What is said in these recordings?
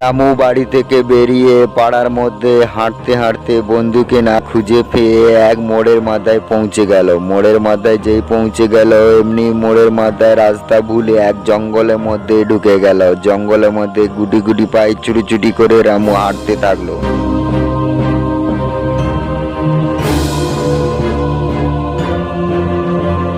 রামু বাড়ি থেকে বেরিয়ে পাড়ার মধ্যে হাঁটতে হাঁটতে বন্ধুকে না খুঁজে পেয়ে এক মোড়ের মাথায় পৌঁছে গেল। মোড়ের মাথায় যেই পৌঁছে গেল, এমনি মোড়ের মাথায় রাস্তা ভুলে এক জঙ্গলের মধ্যে ঢুকে গেল। জঙ্গলের মধ্যে গুটি গুটি পায়ে চুটি চুটি করে রামু হাঁটতে থাকল।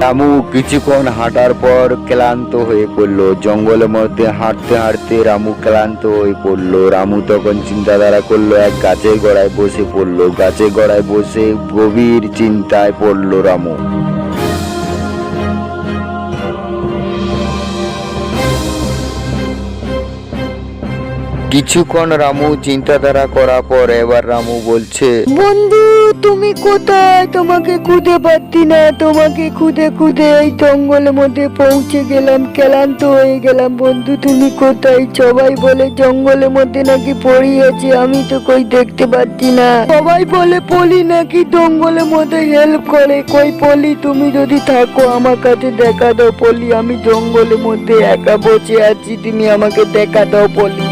রামু কিছুক্ষণ হাঁটার পর ক্লান্ত হয়ে পড়ল। জঙ্গলের মধ্যে হাঁটতে হাঁটতে রামু ক্লান্ত হয়ে পড়ল। রামু তখন চিন্তাধারা করল, এক গাছের গড়ায় বসে পড়ল। গাছের গড়ায় বসে গভীর চিন্তায় পড়ল রামু। কিছুক্ষণ রামু চিন্তাধারা করার পর এবার রামু বলছে, বন্ধু, তুমি কোথায়? তোমাকে খুঁজে পাচ্ছি না। তোমাকে খুঁজে খুঁজে এই জঙ্গলের মধ্যে পৌঁছে গেলাম, ক্লান্ত হয়ে গেলাম। বন্ধু, তুমি কোথায়? সবাই বলে জঙ্গলের মধ্যে নাকি পড়ি আছে। আমি তো কই দেখতে পাচ্ছি না। সবাই বলে পলি নাকি জঙ্গলের মধ্যে হেল্প করে। কই পলি, তুমি যদি থাকো আমার কাছে দেখা দাও পলি। আমি জঙ্গলের মধ্যে একা বসে আছি, তুমি আমাকে দেখা দাও পলি।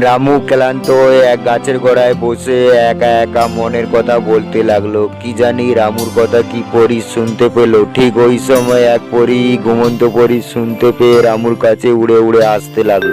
রামু ক্লান্ত হয়ে এক গাছের গোড়ায় বসে একা একা মনের কথা বলতে লাগল। কি জানি রামুর কথা কি পরি শুনতে পেল। ঠিক ওই সময় এক পরি ঘুমন্ত পরি শুনতে পেয়ে রামুর কাছে উড়ে উড়ে আসতে লাগল।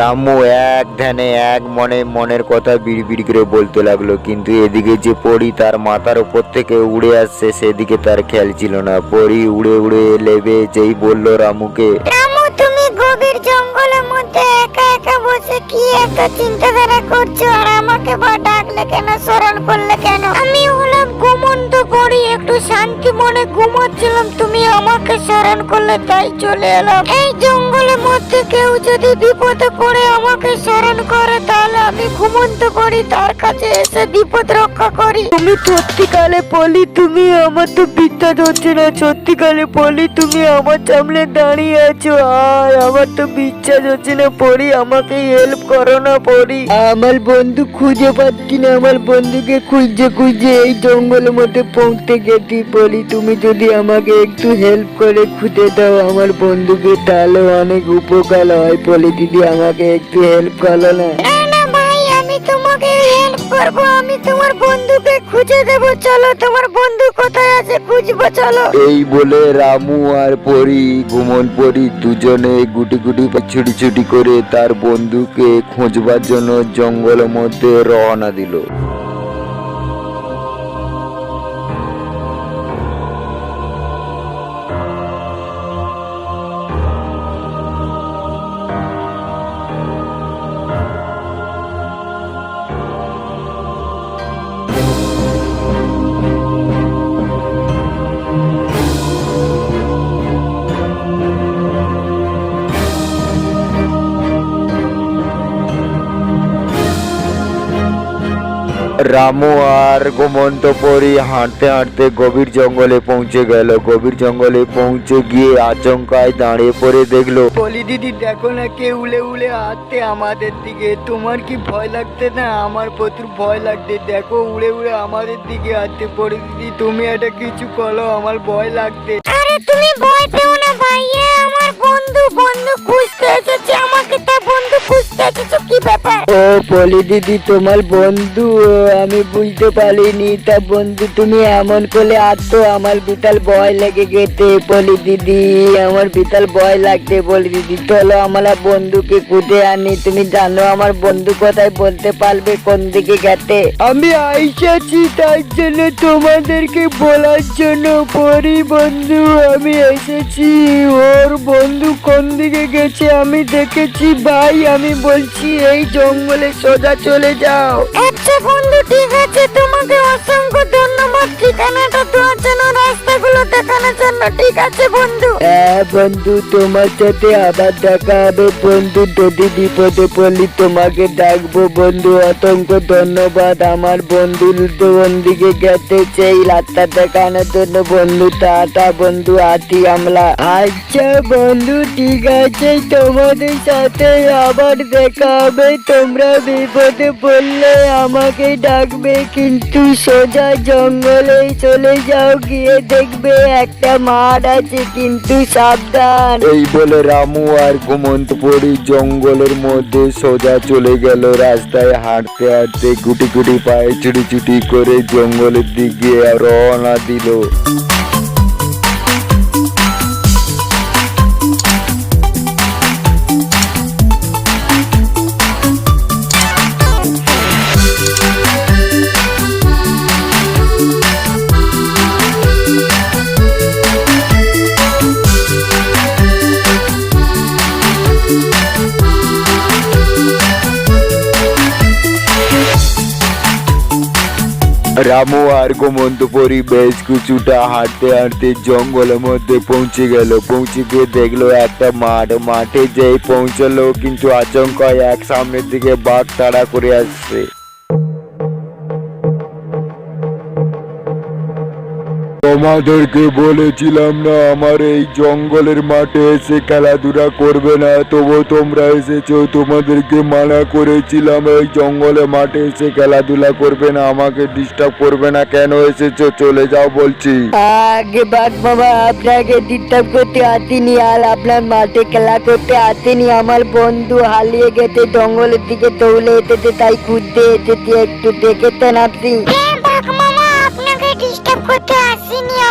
রামু এক ধ্যানে, এক মনে মনের কথা বিড়বিড় করে বলতে লাগল, কিন্তু এদিকে যে পরি তার মাথার উপর থেকে উড়ে আসছে, সেদিকে তার খেয়াল ছিল না। পরি উড়ে উড়ে লেবে যেই বলল রামুকে, রামু, তুমি গভীর জঙ্গলের মধ্যে একা একা বসে কি এত চিন্তাধারা করছ? আর আমাকে বা ডাকলে কেন, স্মরণ করলে কেন? আমি হলাম ঘুমন্ত পড়ি একটু শান্তি মনে ঘুমাচ্ছিলাম, তুমি আমাকে স্মরণ করলে তাই চলে এলাম। এই জঙ্গলের মধ্যে কেউ যদি বিপদে পড়ে আমাকে স্মরণ করে, তাহলে আমি ঘুমন্ত করি তার কাছে এসে বিপদ রক্ষা করি। তুমি সত্যিকালে পলি, তুমি আমার তো বিশ্বাস হচ্ছে না। সত্যিকালে পলি, তুমি আমার সামনে দাঁড়িয়ে আছো। আর আমার তো বিশ্বাস হচ্ছে না। পড়ি আমাকে হেল্প করো না পড়ি আমার বন্ধু খুঁজে পাচ্ছি না। আমার বন্ধুকে খুঁজে খুঁজে এই জঙ্গলের মধ্যে পৌঁছতে গেছি। পলি তুমি যদি আমাকে একটু হেল্প করে খুঁজে দাও আমার বন্ধুকে তাহলে অনেক উপকার হয়। পলি দিদি আমাকে একটু হেল্প করো না। না না আমি তোমাকে হেল্প করব আমি তোমার বন্ধুকে খুঁজে দেব চলো তোমার বন্ধু কোথায় আছে খুঁজবো চলো। এই বলে রামু আর পরি ঘুমন পরি দুজনে গুটি গুটি বা ছুটি ছুটি করে তার বন্ধুকে খোঁজবার জন্য জঙ্গলের মধ্যে রওনা দিল। রামু আর গোমন্ত পরি হাঁটতে হাঁটতে গভীর জঙ্গলে পৌঁছে গেল। গভীর জঙ্গলে পৌঁছে গিয়ে আচমকায় দাঁড়িয়ে পড়ে দেখল পলি দিদি দেখো না কে উলে উলে আসছে আমাদের দিকে। তোমার কি ভয় লাগতে না? আমার প্রচুর ভয় লাগছে। দেখো উড়ে উড়ে আমাদের দিকে আসছে পলি দিদি তুমি এটা কিছু করো আমার ভয় লাগছে। আরে তুমি ভয় পেও না ভাই এ আমার বন্ধু বন্ধু খুঁজতে এসেছে আমাকে তা বন্ধু পলি দিদি, তোমার বন্ধু, আমি বুঝতে পারিনি। তা বন্ধু, তুমি এমন করলে আসতো আমার বিতাল ভয় লেগে গেছে। পলি দিদি, আমার বিতাল ভয় লাগছে। পলি দিদি, চলো আমার বন্ধুকে খুঁজে আনি। তুমি জানো আমার বন্ধু কোথায় বলতে পারবে কোন দিকে গেতে আমি আইসাছি তার জন্য তোমাদেরকে বলার জন্য। পরি বন্ধু, আমি এসেছি। ওর বন্ধু কোন দিকে গেছে আমি দেখেছি। ভাই, আমি বলছি, এই জঙ্গলে সোজা চলে যাও। আচ্ছা বন্ধু ঠিক আছে তোমাকে অসংখ্য ধন্যবাদ। ঠিকানাটা দেওয়ার জন্য রাস্তাগুলো দেখানোর জন্য। ঠিক আছে বন্ধু। হ্যাঁ বন্ধু তোমার সাথে আবার দেখা হবে। বন্ধু যদি বিপদে পড়লি তোমাকে ডাকবো। বন্ধু অসংখ্য ধন্যবাদ। আমার বন্ধু কোন দিকে গেছে সেই রাস্তা দেখানোর জন্য। বন্ধু টাটা বন্ধু আছি আমরা। আচ্ছা বন্ধু ঠিক আছে তোমাদের সাথে আবার দেখা হবে। তোমরা বিপদে পড়লে আমাকে ডাকবে, কিন্তু সোজা জঙ্গলে চলে যাও, গিয়ে দেখবে একটা মাঠ আছে, কিন্তু সাবধান। এই বলে রামু আর ঘুমন্ত পড়ি জঙ্গলের মধ্যে সোজা চলে গেল। রাস্তায় হাঁটতে হাঁটতে গুটি গুটি পায়ে চুটি চুটি করে জঙ্গলের দিকে রওনা দিল। রামু আর গোমন্তপুরি বেশ কিছুটা হাঁটতে হাঁটতে জঙ্গলের মধ্যে পৌঁছে গেল। পৌঁছে গিয়ে দেখল একটা মাঠ। মাঠে যেই পৌঁছলো, কিন্তু আচমকায় এক সামনের দিকে বাঘ তাড়া করে আসছে। তোমাদেরকে বলেছিলাম না আমার এই জঙ্গলের মাঠে এসে খেলাধুলা করবে না। তবু তোমরা এসেছ তোমাদেরকে মানা করেছিলাম এই জঙ্গলে মাঠে এসে খেলাধুলা করবে না আমাকে ডিস্টার্ব করবে না। কেন এসেছ? চলে যাও বলছি। আগে বাঘ বাবা আপনাকে ডিস্টার্ব করতে আসিনি আর আপনার মাঠে খেলা করতে আসিনি। আমার বন্ধু হারিয়ে গেছে জঙ্গলের দিকে দৌড়ে এসেছে তাই খুঁজতে এসেছি একটু দেখেছেন আপনি হ্যাঁ বাঘ মামা আপনাকে ডিস্টার্ব করতে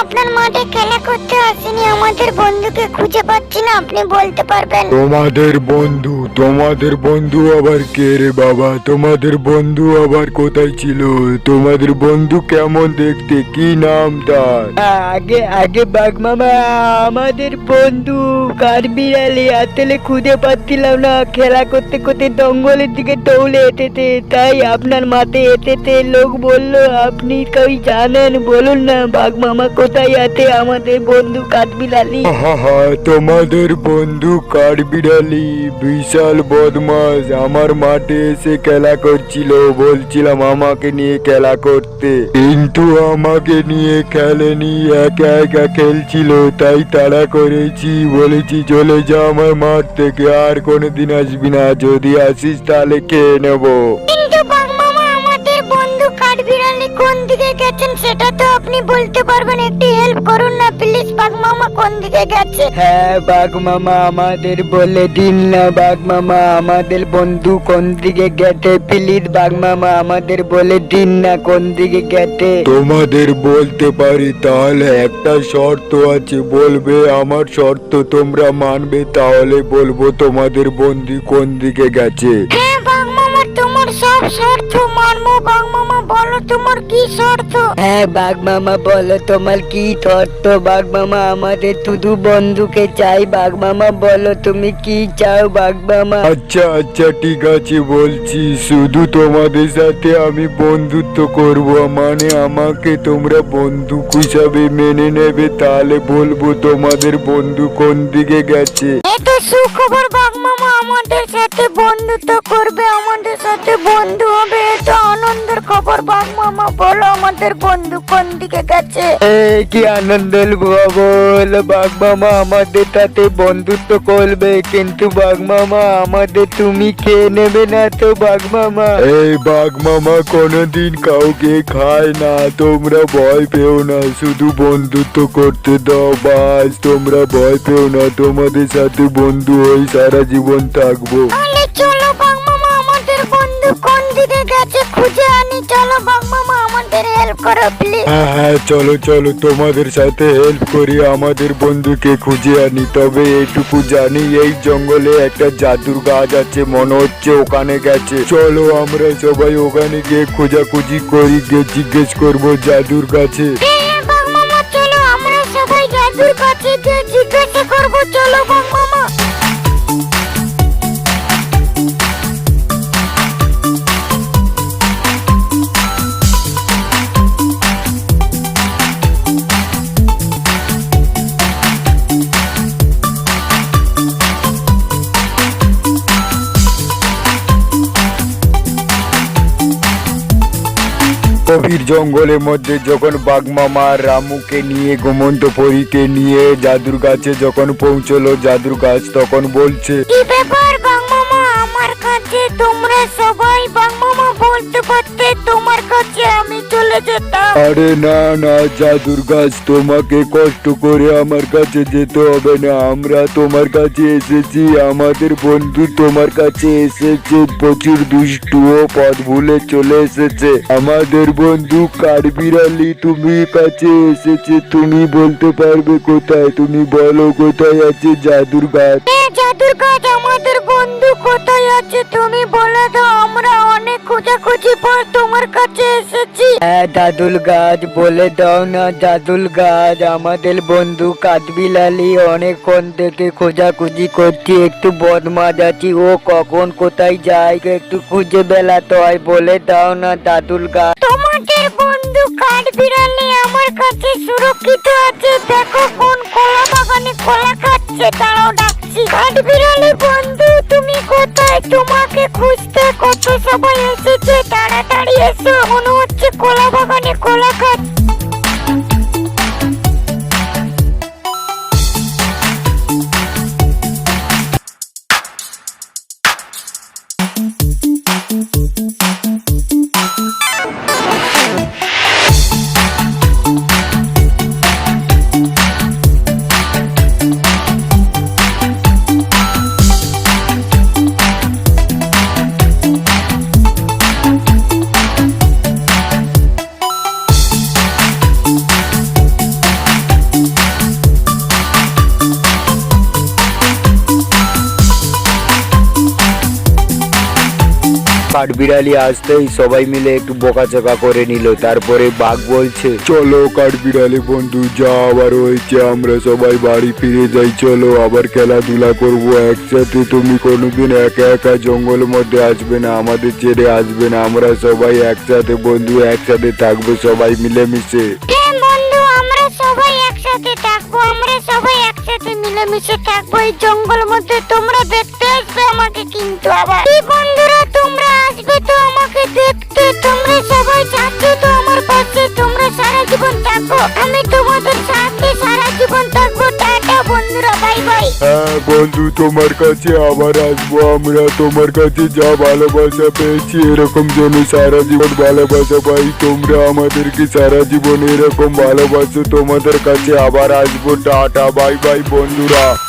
আপনার মাঠে খেলা করতে আসিনি। আমাদের বন্ধুকে খুঁজে পাচ্ছি না, আপনি বলতে পারবেন। তোমাদের বন্ধু তোমাদের বন্ধু আবার কে রে বাবা? তোমাদের বন্ধু আবার কোথায় ছিল? তোমাদের বন্ধু কেমন দেখতে? কি নাম তার? আগে আগে বাঘ মামা আমাদের বন্ধু কাঠবিড়ালি আসলে খুঁজে পাচ্ছিলাম না? খেলা করতে করতে জঙ্গলের দিকে দৌড়ে এসেছে তাই আপনার মাঠে এসেছে লোক বলল আপনি কই জানেন? বলুন না বাঘ মামা কোথায় আছে আমাদের বন্ধু কাঠবিড়ালি? আহা, তোমাদের বন্ধু কাঠবিড়ালি বিশাল বদমাস আমার মাঠে এসে খেলা করছিল, বলছিলাম আমাকে নিয়ে খেলা করতে। কিন্তু আমাকে নিয়ে খেলেনি, একা একা খেলছিল, তাই তাড়া করেছি, বলেছি চলে যা আমার মাঠ থেকে, আর কোনোদিন আসবি না, যদি আসিস তাহলে খেয়ে নেব। কোন দিকে গেছেন সেটা তো আপনি বলতে পারবেন। একটু হেল্প করুন না প্লিজ বাঘ মামা কোন দিকে গেছে? হ্যাঁ বাঘ মামা আমাদের বলে দিন না বাঘ মামা আমাদের বন্ধু কোন দিকে গেছে? প্লিজ বাঘ মামা আমাদের বলে দিন না কোন দিকে গেছে। তোমাদের বলতে পারি তাহলে একটা শর্ত আছে বলবে আমার শর্ত তোমরা মানবে তাহলে বলব তোমাদের বন্ধু কোন দিকে গেছে। হ্যাঁ তোমার সব শর্ত মানবো বাঘ মামা বলো তোমার কি শর্ত হ্যাঁ বাঘ মামা বলো তোমার কি শর্ত বাঘ মামা আমাদের শুধু বন্ধুকে চাই। বাঘ মামা বলো তুমি কি চাও বাঘ মামা আচ্ছা আচ্ছা ঠিক আছে বলছি শুধু তোমাদের সাথে আমি বন্ধুত্ব করব। মানে আমাকে তোমরা বন্ধু হিসাবে মেনে নেবে তাহলে বলব তোমাদের বন্ধু কোন দিকে গেছে। এত সুখবর বাঘ মামা আমাদের সাথে বন্ধুত্ব করবে আমাদের সাথে বন্ধু হবে এত আনন্দের খবর। বাঘ মামা বলো আমাদের বন্ধু কোন দিকে গেছে? এই কি আনন্দের বল বাঘ মামা আমাদের সাথে বন্ধুত্ব করবে কিন্তু বাঘ মামা আমাদের তুমি খেয়ে নেবে না তো বাঘ মামা এই বাঘ মামা কোনোদিন কাউকে খায় না তোমরা ভয় পেও না শুধু বন্ধুত্ব করতে দাও বাস। তোমরা ভয় পেও না তোমাদের সাথে বন্ধু হয়ে সারা জীবন থাকব। চলো বাঘ মামা আমাদের বন্ধু কোন দিকে গেছে খুঁজে আনি? চলো মামা আমাদের হেল্প করো প্লিজ হ্যাঁ হ্যাঁ চলো চলো তোমাদের সাথে হেল্প করি আমাদের বন্ধুকে খুঁজে আনি। তবে এইটুকু জানি এই জঙ্গলে একটা জাদুর গাছ আছে মনে হচ্ছে ওখানে গেছে। চলো আমরা সবাই ওখানে গিয়ে খোঁজাখুঁজি করি গিয়ে জিজ্ঞেস করব জাদুর গাছে। হ্যাঁ মামা চলো আমরা সবাই জাদুর কাছে যে জিজ্ঞাসা করব। চলো মামা গভীর জঙ্গলের মধ্যে যখন বাঘমামা রামুকে নিয়ে গোমন্ত পরীকে নিয়ে জাদুর গাছে যখন পৌঁছলো, জাদুর গাছ তখন বলছে, কি ব্যাপার বাংমামা আমার কাছে তোমরা সবাই বাংমামা বলতে পারতে তোমার কাছে আমি চলে যেতাম। আরে না না জাদুর গাছ তোমাকে কষ্ট করে আমার কাছে যেতে হবে না। আমরা তোমার কাছে এসেছি আমাদের বন্ধু তোমার কাছে এসেছে প্রচুর দুষ্টু ও পথ ভুলে চলে এসেছে। আমাদের বন্ধু কাঠবিড়ালি তুমি কাছে এসেছে তুমি বলতে পারবে কোথায় তুমি বলো কোথায় আছে জাদুর গাছ জাদুর গাছ আমাদের বন্ধু কোথায় আছে তুমি বলে দাও আমরা অনেক খোঁজাখুঁজি পর তোমার কাছে এসেছি। হ্যাঁ দাদুল গাছ বলে দাও না দাদুল গাছ। আমাদের বন্ধু কাঠবিলালি অনেকক্ষণ থেকে খোঁজাখুঁজি করছি। একটু বদমাজ আছি ও কখন কোথায় যায় একটু খুঁজে বেলাতে হয়। বলে দাও না দাদুল গাছ। তোমাদের বন্ধু কাঠ বিড়ালি আমার কাছে সুরক্ষিত আছে। দেখো কোন কলা বাগানে কলা খাচ্ছে। তারাও ডাকছি কাঠ বিড়ালি বন্ধু, তুমি কোথায়? তোমাকে খুঁজতে কত সবাই এসেছে? তাড়াতাড়ি এসো, মনে হচ্ছে কলা বাগানে কলা খাচ্ছে কাঠবিড়ালি আসতেই সবাই মিলে একটু বকাচকা করে নিল। তারপরে বাঘ বলছে, চলো কাঠবিড়ালি বন্ধু যা আবার হয়েছে, আমরা সবাই বাড়ি ফিরে যাই, চলো আবার খেলাধুলা করব, একসাথে তুমি কোনোদিন একা একা জঙ্গলের মধ্যে আসবে না, আমাদের ছেড়ে আসবে না, আমরা সবাই একসাথে বন্ধু, একসাথে থাকব সবাই মিলেমিশে। মিলেমিশে থাকব, এই মধ্যে তোমরা দেখতে আসবে আমাকে কিন্তু আবার। বন্ধুরা তোমরা আসবে তো আমাকে দেখতে, তোমরা সবাই চাচ্ছ তো আমার পাশে, তোমরা সারা জীবন থাকো। আমি তোমাদের সাথে সারা জীবন থাকব। টাটা বন্ধুরা, বাই বাই। হ্যাঁ বন্ধু, তোমার কাছে আবার আসব। আমরা তোমার কাছে যা ভালোবাসা পেয়েছি, এরকম যেন সারা জীবন ভালোবাসা পাই। তোমরা আমাদেরকে সারা জীবন এরকম ভালোবাসো। তোমাদের কাছে আবার আসব। টাটা, বাই বাই বন্ধুরা।